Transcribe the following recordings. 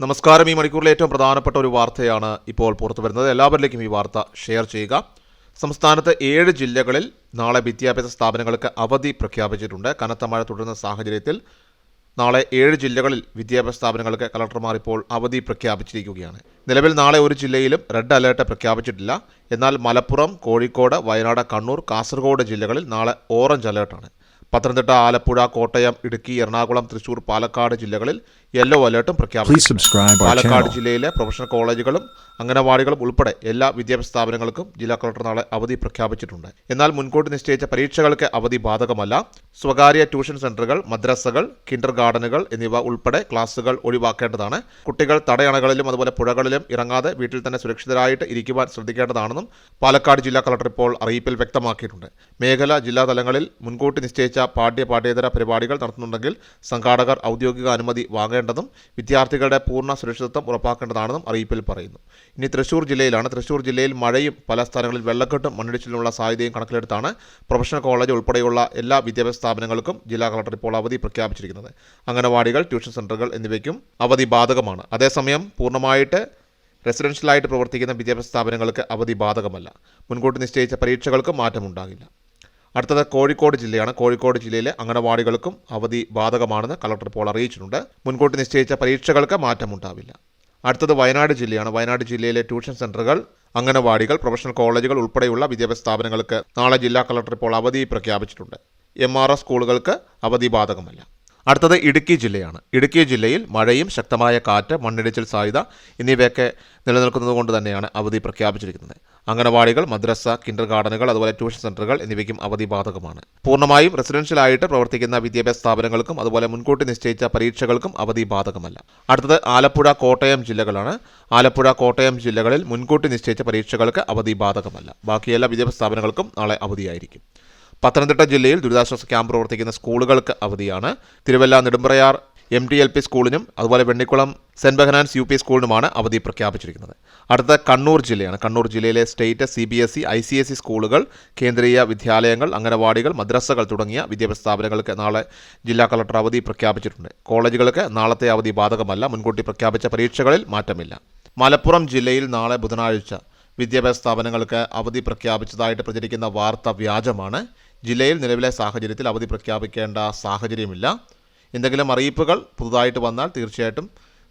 നമസ്കാരം. ഈ മണിക്കൂറിലെ ഏറ്റവും പ്രധാനപ്പെട്ട ഒരു വാർത്തയാണ് ഇപ്പോൾ പുറത്തു വരുന്നത്. എല്ലാവരിലേക്കും ഈ വാർത്ത ഷെയർ ചെയ്യുക. സംസ്ഥാനത്ത് ഏഴ് ജില്ലകളിൽ നാളെ വിദ്യാഭ്യാസ സ്ഥാപനങ്ങൾക്ക് അവധി പ്രഖ്യാപിച്ചിട്ടുണ്ട്. കനത്ത മഴ തുടരുന്ന സാഹചര്യത്തിൽ നാളെ ഏഴ് ജില്ലകളിൽ വിദ്യാഭ്യാസ സ്ഥാപനങ്ങൾക്ക് കലക്ടർമാർ ഇപ്പോൾ അവധി പ്രഖ്യാപിച്ചിരിക്കുകയാണ്. നിലവിൽ നാളെ ഒരു ജില്ലയിലും റെഡ് അലേർട്ട് പ്രഖ്യാപിച്ചിട്ടില്ല. എന്നാൽ മലപ്പുറം കോഴിക്കോട് വയനാട് കണ്ണൂർ കാസർഗോഡ് ജില്ലകളിൽ നാളെ ഓറഞ്ച് അലേർട്ടാണ്. പത്തനംതിട്ട ആലപ്പുഴ കോട്ടയം ഇടുക്കി എറണാകുളം തൃശൂർ പാലക്കാട് ജില്ലകളിൽ യെല്ലോ അലേർട്ടും പ്രഖ്യാപിച്ചു പാലക്കാട് ജില്ലയിലെ പ്രൊഫഷണൽ കോളേജുകളും അംഗനവാടികളും ഉൾപ്പെടെ എല്ലാ വിദ്യാഭ്യാസ സ്ഥാപനങ്ങൾക്കും ജില്ലാ കളക്ടർ നാളെ അവധി പ്രഖ്യാപിച്ചിട്ടുണ്ട്. എന്നാൽ മുൻകൂട്ടി നിശ്ചയിച്ച പരീക്ഷകൾക്ക് അവധി ബാധകമല്ല. സ്വകാര്യ ട്യൂഷൻ സെന്ററുകൾ മദ്രസകൾ കിൻഡർ ഗാർഡനുകൾ എന്നിവ ഉൾപ്പെടെ ക്ലാസുകൾ ഒഴിവാക്കേണ്ടതാണ്. കുട്ടികൾ തടയണകളിലും അതുപോലെ പുഴകളിലും ഇറങ്ങാതെ വീട്ടിൽ തന്നെ സുരക്ഷിതരായിട്ട് ഇരിക്കുവാൻ ശ്രദ്ധിക്കേണ്ടതാണെന്നും പാലക്കാട് ജില്ലാ കളക്ടർ ഇപ്പോൾ അറിയിപ്പിൽ വ്യക്തമാക്കിയിട്ടുണ്ട്. മേഖല ജില്ലാ തലങ്ങളിൽ മുൻകൂട്ടി നിശ്ചയിച്ച പാഠ്യ പാഠ്യേതര പരിപാടികൾ നടത്തുന്നുണ്ടെങ്കിൽ സംഘാടകർ ഔദ്യോഗിക അനുമതി വാങ്ങേണ്ടതും വിദ്യാർത്ഥികളുടെ പൂർണ സുരക്ഷിതത്വം ഉറപ്പാക്കേണ്ടതാണെന്നും അറിയിപ്പിൽ പറയുന്നു. ഇനി തൃശൂർ ജില്ലയിലാണ്. തൃശൂർ ജില്ലയിൽ മഴയും പല സ്ഥലങ്ങളിൽ വെള്ളക്കെട്ടും മണ്ണിടിച്ചിലുള്ള സാധ്യതയും കണക്കിലെടുത്താണ് പ്രൊഫഷണൽ കോളേജ് ഉൾപ്പെടെയുള്ള എല്ലാ വിദ്യാഭ്യാസ സ്ഥാപനങ്ങൾക്കും ജില്ലാ കളക്ടർ ഇപ്പോൾ അവധി പ്രഖ്യാപിച്ചിരിക്കുന്നത്. അംഗനവാടികൾ ട്യൂഷൻ സെന്ററുകൾ എന്നിവയ്ക്കും അവധി ബാധകമാണ്. അതേസമയം പൂർണമായിട്ട് റെസിഡൻഷ്യലായിട്ട് പ്രവർത്തിക്കുന്ന വിദ്യാഭ്യാസ സ്ഥാപനങ്ങൾക്ക് അവധി ബാധകമല്ല. മുൻകൂട്ടി നിശ്ചയിച്ച പരീക്ഷകൾക്ക് മാറ്റമുണ്ടാകില്ല. അടുത്തത് കോഴിക്കോട് ജില്ലയാണ്. കോഴിക്കോട് ജില്ലയിലെ അംഗനവാടികൾക്കും അവധി ബാധകമാണെന്ന് കളക്ടർ ഇപ്പോൾ അറിയിച്ചിട്ടുണ്ട്. മുൻകൂട്ടി നിശ്ചയിച്ച പരീക്ഷകൾക്ക് മാറ്റമുണ്ടാവില്ല. അടുത്തത് വയനാട് ജില്ലയാണ്. വയനാട് ജില്ലയിലെ ട്യൂഷൻ സെന്ററുകൾ അംഗനവാടികൾ പ്രൊഫഷണൽ കോളേജുകൾ ഉൾപ്പെടെയുള്ള വിദ്യാഭ്യാസ സ്ഥാപനങ്ങൾക്ക് നാളെ ജില്ലാ കളക്ടർ ഇപ്പോൾ അവധി പ്രഖ്യാപിച്ചിട്ടുണ്ട്. എം ആർ എസ് സ്കൂളുകൾക്ക് അവധി ബാധകമല്ല. അടുത്തത് ഇടുക്കി ജില്ലയാണ്. ഇടുക്കി ജില്ലയിൽ മഴയും ശക്തമായ കാറ്റ് മണ്ണിടിച്ചിൽ സാധ്യത എന്നിവയൊക്കെ നിലനിൽക്കുന്നത് കൊണ്ട് തന്നെയാണ് അവധി പ്രഖ്യാപിച്ചിരിക്കുന്നത്. അംഗനവാടികൾ മദ്രസ കിൻഡർ ഗാർഡനുകൾ അതുപോലെ ട്യൂഷൻ സെന്ററുകൾ എന്നിവയ്ക്കും അവധി ബാധകമാണ് പൂർണമായും റെസിഡൻഷ്യൽ ആയിട്ട് പ്രവർത്തിക്കുന്ന വിദ്യാഭ്യാസ സ്ഥാപനങ്ങൾക്കും അതുപോലെ മുൻകൂട്ടി നിശ്ചയിച്ച പരീക്ഷകൾക്കും അവധി ബാധകമല്ല അടുത്തത് ആലപ്പുഴ കോട്ടയം ജില്ലകളാണ്. ആലപ്പുഴ കോട്ടയം ജില്ലകളിൽ മുൻകൂട്ടി നിശ്ചയിച്ച പരീക്ഷകൾക്ക് അവധി ബാധകമല്ല ബാക്കിയെല്ലാ വിദ്യാഭ്യാസ സ്ഥാപനങ്ങൾക്കും നാളെ അവധിയായിരിക്കും. പത്തനംതിട്ട ജില്ലയിൽ ദുരിതാശ്വാസ ക്യാമ്പ് പ്രവർത്തിക്കുന്ന സ്കൂളുകൾക്ക് അവധിയാണ്. Thiruvalla Nedumprayar M T L P സ്കൂളിനും അതുപോലെ Vennikulam saint Behanan's U P സ്കൂളിനുമാണ് അവധി പ്രഖ്യാപിച്ചിരിക്കുന്നത്. അടുത്ത കണ്ണൂർ ജില്ലയാണ്. കണ്ണൂർ ജില്ലയിലെ state C B S E I C S E സ്കൂളുകൾ കേന്ദ്രീയ വിദ്യാലയങ്ങൾ അംഗനവാടികൾ മദ്രസകൾ തുടങ്ങിയ വിദ്യാഭ്യാസ സ്ഥാപനങ്ങൾക്ക് നാളെ ജില്ലാ കളക്ടർ അവധി പ്രഖ്യാപിച്ചിട്ടുണ്ട്. കോളേജുകൾക്ക് നാളത്തെ അവധി ബാധകമല്ല. മുൻകൂട്ടി പ്രഖ്യാപിച്ച പരീക്ഷകളിൽ മാറ്റമില്ല. മലപ്പുറം ജില്ലയിൽ നാളെ ബുധനാഴ്ച വിദ്യാഭ്യാസ സ്ഥാപനങ്ങൾക്ക് അവധി പ്രഖ്യാപിച്ചതായിട്ട് പ്രചരിക്കുന്ന വാർത്ത വ്യാജമാണ് ജില്ലയിൽ നിലവിലെ സാഹചര്യത്തിൽ അവധി പ്രഖ്യാപിക്കേണ്ട സാഹചര്യമില്ല. എന്തെങ്കിലും അറിയിപ്പുകൾ പുതുതായിട്ട് വന്നാൽ തീർച്ചയായിട്ടും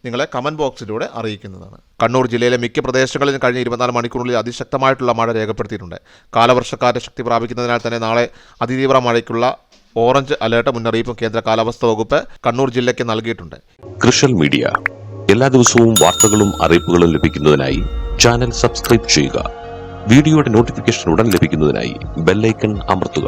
നിങ്ങളെ കമന്റ് ബോക്സിലൂടെ അറിയിക്കുന്നതാണ്. കണ്ണൂർ ജില്ലയിലെ മിക്ക പ്രദേശങ്ങളിലും കഴിഞ്ഞ ഇരുപത്തിനാല് മണിക്കൂറിൽ അതിശക്തമായിട്ടുള്ള മഴ രേഖപ്പെടുത്തിയിട്ടുണ്ട്. കാലവർഷക്കാറ്റ് ശക്തി പ്രാപിക്കുന്നതിനാൽ തന്നെ നാളെ അതിതീവ്ര മഴയ്ക്കുള്ള ഓറഞ്ച് അലേർട്ട് മുന്നറിയിപ്പും കേന്ദ്ര കാലാവസ്ഥാ വകുപ്പ് കണ്ണൂർ ജില്ലയ്ക്ക് നൽകിയിട്ടുണ്ട്. കൃഷൽ മീഡിയ. എല്ലാ ദിവസവും വാർത്തകളും അറിയിപ്പുകളും ലഭിക്കുന്നതിനായി ചാനൽ സബ്സ്ക്രൈബ് ചെയ്യുക. വീഡിയോയുടെ നോട്ടിഫിക്കേഷൻ ഉടൻ ലഭിക്കുന്നതിനായി ബെല്ലൈക്കൺ അമർത്തുക.